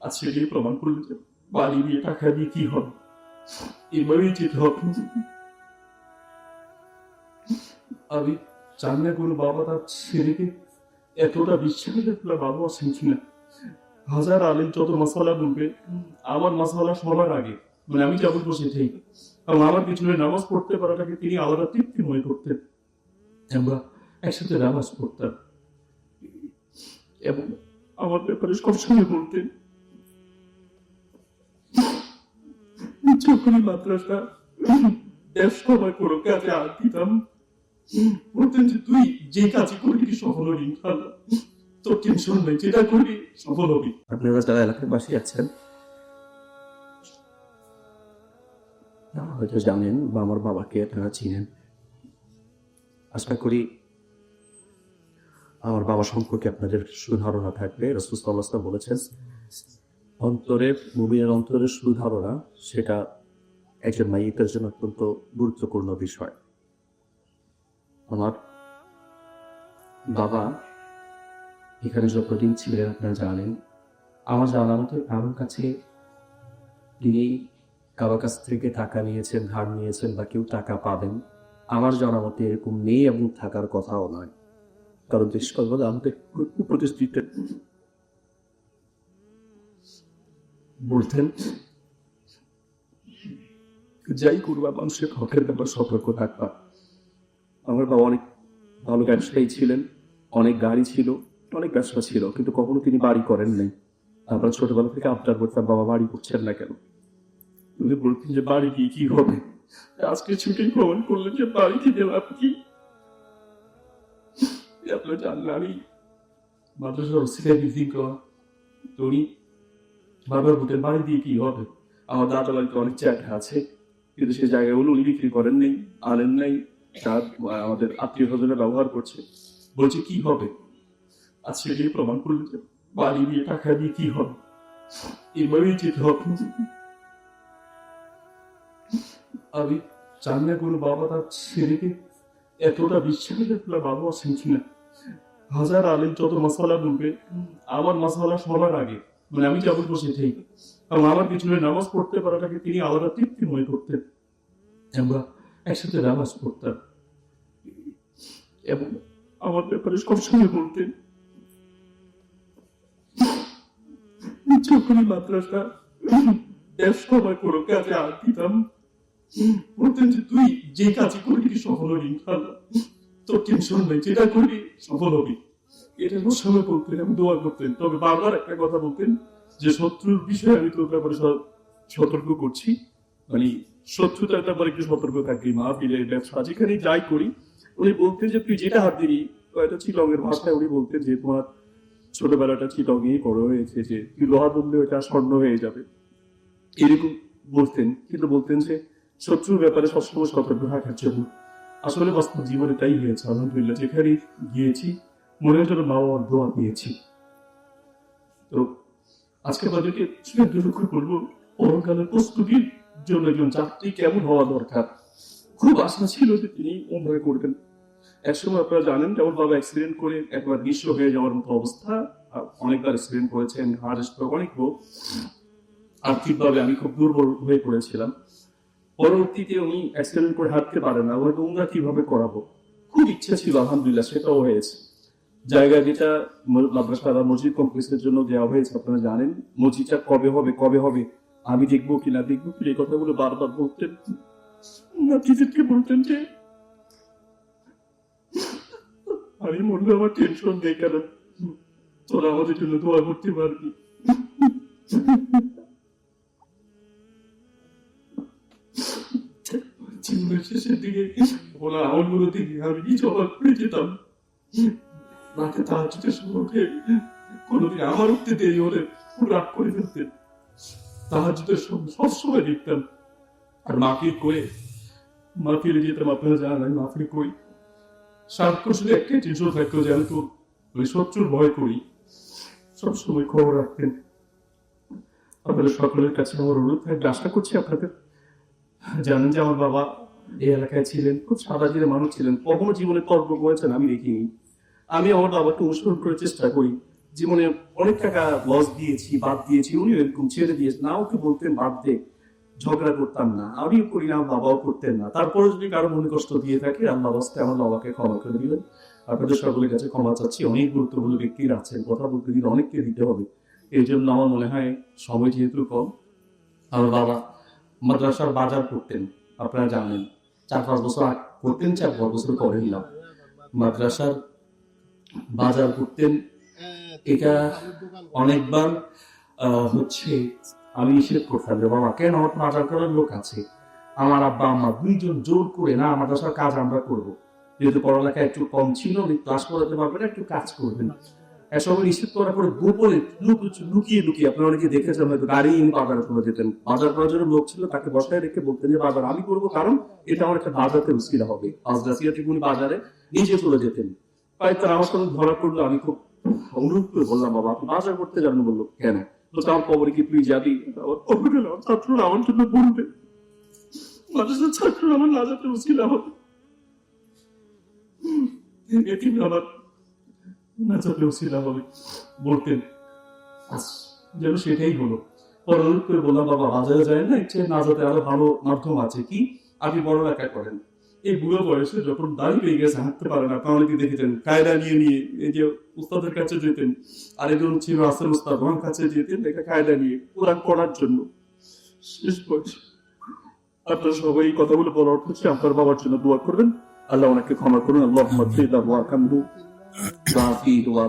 আজ সেটাই প্রমাণ করল যে বাড়ি দিয়ে টাকা দিয়ে কি হবে? এভাবেই যেতে হবে। আমি জানি না কোনো বাবা তার ছেলেকে এতটা বিশ্বাস করে বাবা আছেন কিনা হাজার আলিম যত মশালা বলবে আমার মশালা সবার আগে মানে আমি যেমন বসে ঠিক এবং আমার পিছনে নামাজ পড়তে পারাটাকে তিনি আলাদা তৃপ্তি মনে করতেন। আমরা একসাথে নামাজ পড়তাম। এবং আমার ব্যাপারে সবসময় বলতেন যখনই মাদ্রাসা বেশ সময় কোনো কাজে আর দিতাম, বলতেন যে, তুই যে কাজ করবি সফল হবি তোর টেনশন নেই, যেটা করবি সফল হবি। আপনারা যারা এলাকার বাসী আছেন হয়তো জানেন বা আমার বাবাকে আপনারা চিনেন। আশা করি আমার বাবা সম্পর্কে আপনাদের সুধারণা থাকবে। রসুস্তাল্লাহ বলেছেন অন্তরের মুমিনের অন্তরের সুধারণা সেটা একজন মাইয়ের জন্য অত্যন্ত গুরুত্বপূর্ণ বিষয়। আমার বাবা এখানে যতদিন ছিলেন, আপনারা জানেন, আমার জানা মতো কারোর কাছে তিনি কারোর কাছ থেকে টাকা নিয়েছেন, ধার নিয়েছেন বা কেউ টাকা পাবেন, আমার জানা মতে এরকম নেই এবং থাকার কথাও নয়। কারণ দেশ কর্মদা আমাদের প্রতিষ্ঠিত বলতেন, যাই করবা মানুষের হকের ব্যাপার সতর্ক থাকবা আমার বাবা অনেক ভালো ব্যবসায়ী ছিলেন, অনেক গাড়ি ছিল, অনেক ব্যবসা ছিল, কিন্তু কখনো তিনি বাড়ি করেন নাই। আমরা ছোটবেলা থেকে আবদার করতাম, বাবা, বাড়ি করছেন না কেন? তুমি বলতেন যে, বাড়ি গিয়ে কি হবে? আজকে ছুটি প্রমাণ করলেন যে বাড়ি থেকে লাভ কি? আপনার জানলেন মাদ্রাসার অস্ট্রেলিয়া বিক্রি করা তো উনি বাবার বলতেন বাড়ি দিয়ে কি হবে? আমার বাড়িতে অনেক জায়গা আছে, কিন্তু সেই জায়গাগুলো উনি বিক্রি করেন নেই, আনেন নাই, তার আমাদের আত্মীয় স্বজনে ব্যবহার করছে। বলছে, কি হবে? আজ সেটাই প্রমাণ করলেন যে বাড়ি দিয়ে টাকা দিয়ে কি হবে? এভাবেই যেতে হবে আমি জানি না কোনো বাবা তার ছেলেকে এতটা বিশ্বাস করে বাবা আছেন কিনা হাজার আলিম যত মশালা বলবে, আমার মশালা সবার আগে মানে আমি যেমন বসে ঠিক এবং আমার পিছনে নামাজ পড়তে পারাটাকে তিনি আলাদা তৃপ্তি মনে করতেন। আমরা একসাথে নামাজ পড়তাম। এবং আমার ব্যাপারে সবসময় বলতেন, যখনই মাদ্রাসা সময় কোনো কাজে আর দিতাম, বলতেন যে, তুই যে কাজ করবি সফল হবি তোর টেনশন নেই, যেটা করবি সফল হবি। এটা বলতেন এবং দোয়া করতেন। তবে বারবার একটা কথা বলতেন যে শত্রুর বিষয়ে আমি তোর ব্যাপারে সতর্ক করছি। মানে শত্রুতার ব্যাপারে একটু সতর্ক ব্যবসা। যেখানে যাই করি, উনি বলতেন যে, তুই যেটা হাত দিবি হয়তো চিলংয়ের ভাষায় উনি বলতেন যে, তোমার ছোটবেলাটা চিলংয়েই বড় হয়েছে যে, তুই লোহা বললে ওটা স্বর্ণ হয়ে যাবে। এরকম বলতেন, কিন্তু বলতেন যে, শত্রুর ব্যাপারে সবসময় সতর্ক থাকার জন্য। আসলে বাস্তব জীবনে তাই হয়েছে, আলহামদুলিল্লাহ। যেখানে গিয়েছি মনে হয় যেন মা বাবার দোয়া পেয়েছি তো আজকে তাদেরকে লক্ষ্য করব পরকালের প্রস্তুতির জন্য একজন যাত্রী কেমন হওয়া দরকার। খুব আশা ছিল যে তিনি ওমরায় করবেন। একসময় আপনারা জানেন যেমন বাবা অ্যাক্সিডেন্ট করে একবার নিঃস্ব হয়ে যাওয়ার মতো অবস্থা। অনেকবার অ্যাক্সিডেন্ট করেছেন হার্ট স্ট্রোক অনেক রোগ আর্থিকভাবে আমি খুব দুর্বল হয়ে পড়েছিলাম। পরবর্তীতে উনি অ্যাক্সিডেন্ট করে হাঁটতে পারেন না ওই উমরা কীভাবে করাবো? খুব ইচ্ছা ছিল, আলহামদুলিল্লাহ, সেটাও হয়েছে। জায়গা যেটা মাদ্রাসা মসজিদ কমপ্লেক্সের জন্য দেওয়া হয়েছে আপনারা জানেন। মসজিদটা কবে হবে কবে হবে? আমি দেখব কিনা দেখব কি এই কথাগুলো বারবার বলতেন। নাতিদেরকে বলতেন যে আমি মনে আমার টেনশন নেই কেন? তোরা আমাদের জন্য দোয়া করতে পারবি। জীবনের শেষের দিকে ওলা আমলগুলো থেকে আমি কিছু অবাক করে যেতাম? রাতে চোখের সম্পর্কে কোনোদিন আমার উঠতে দেরি হলে রাগ করে ফেলতেন। তাহার জুতের সবসময় দেখতাম। আর মাফির করে মাফিলে যেতাম আপনারা জানেন আমি মাফিল করি একটাই থাকতো যে আমি তো ওই ভয় করি। সবসময় খবর রাখতেন। আপনাদের সকলের কাছে আমার অনুরোধ আশা করছি আপনাদের জানেন যে আমার বাবা এই এলাকায় ছিলেন, খুব সাদা জিরে মানুষ ছিলেন। কখনো জীবনে তর্ক করেছেন, আমি দেখিনি। আমি আমার বাবাকে অনুসরণ করার চেষ্টা করি। জীবনে অনেক টাকা লস দিয়েছি, বাদ দিয়েছি উনি এরকম ছেড়ে দিয়েছেন না ওকে বলতেন, বাদ দে, ঝগড়া করতাম না, আমিও করি না, বাবাও করতেন না। তারপরে যদি কারও মনে কষ্ট দিয়ে থাকে আল্লাহ বাস্তে আমার বাবাকে ক্ষমা করে দিবেন আপনাদের সকলের কাছে ক্ষমা চাচ্ছি। অনেক গুরুত্বপূর্ণ ব্যক্তিরা আছেন কথা বলতে দিলে অনেককে দিতে হবে। এই জন্য আমার মনে হয়, সময় যেহেতু কম, আমার বাবা মাদ্রাসার বাজার করতেন, আপনারা জানেন। চার পাঁচ বছর করতেন, চার পাঁচ বছর পরে নিলাম। মাদ্রাসার বাজার করতেন। এটা অনেকবার হচ্ছে আমি নিষেধ করতাম যে বাবা কেন আমার বাজার করার লোক আছে? আমার আব্বা, আম্মা দুইজন জোর করে, না, আমার মাদ্রাসার কাজ আমরা করব। যেহেতু পড়ালেখা একটু কম ছিল উনি ক্লাস করাতে পারবেন, একটু কাজ করবেন। এসব নিষেধ করার পরে গোপনে লুকিয়ে লুকিয়ে, আপনারা অনেকে দেখেছেন, হয়তো গাড়ি নিয়ে বাজার করে যেতেন। বাজার করার জন্য লোক ছিল, তাকে বসায় রেখে বলতেন যে, বাজার আমি করব, কারণ এটা আমার একটা বাজারতে মুশকিল হবে। আজরাসিয়া থেকে উনি বাজারে নিজে চলে যেতেন। তাই তার আমার সাথে ধরা আমি খুব অনুরোধ করে বললাম, বাবা, আপনি বাজার করতে বলল কেন বলছে, আমার খবরে কি তুই যাবি? ছাত্ররা আমার জন্য বলবে। মানুষের ছাত্ররা আমার না যেতে মুশকিল হবে যেন সেটাই হলো। পরে করে বললাম, বাবা, বাজারে যায় না? ইচ্ছে না যেতে আরও ভালো মাধ্যম আছে কি? আপনি বড় একা করেন। এই বুড়ো বয়সে যখন দাড়ি পেয়ে গেছে, হাঁটতে পারে না আপনারা অনেকে দেখেছেন, কায়দা নিয়ে নিয়ে, এই যে উস্তাদের কাছে যেতেন আরেকজন ছিল আসর উস্তাদ ওনার কাছে যেতেন এটা কায়দা নিয়ে কোরআন পড়ার জন্য। শেষ বয়স আপনারা সবাই কথাগুলো বলার হচ্ছে আপনার বাবার জন্য দোয়া করবেন। আল্লাহ ওনাকে ক্ষমা করুন। আল্লাহ ফি ওয়া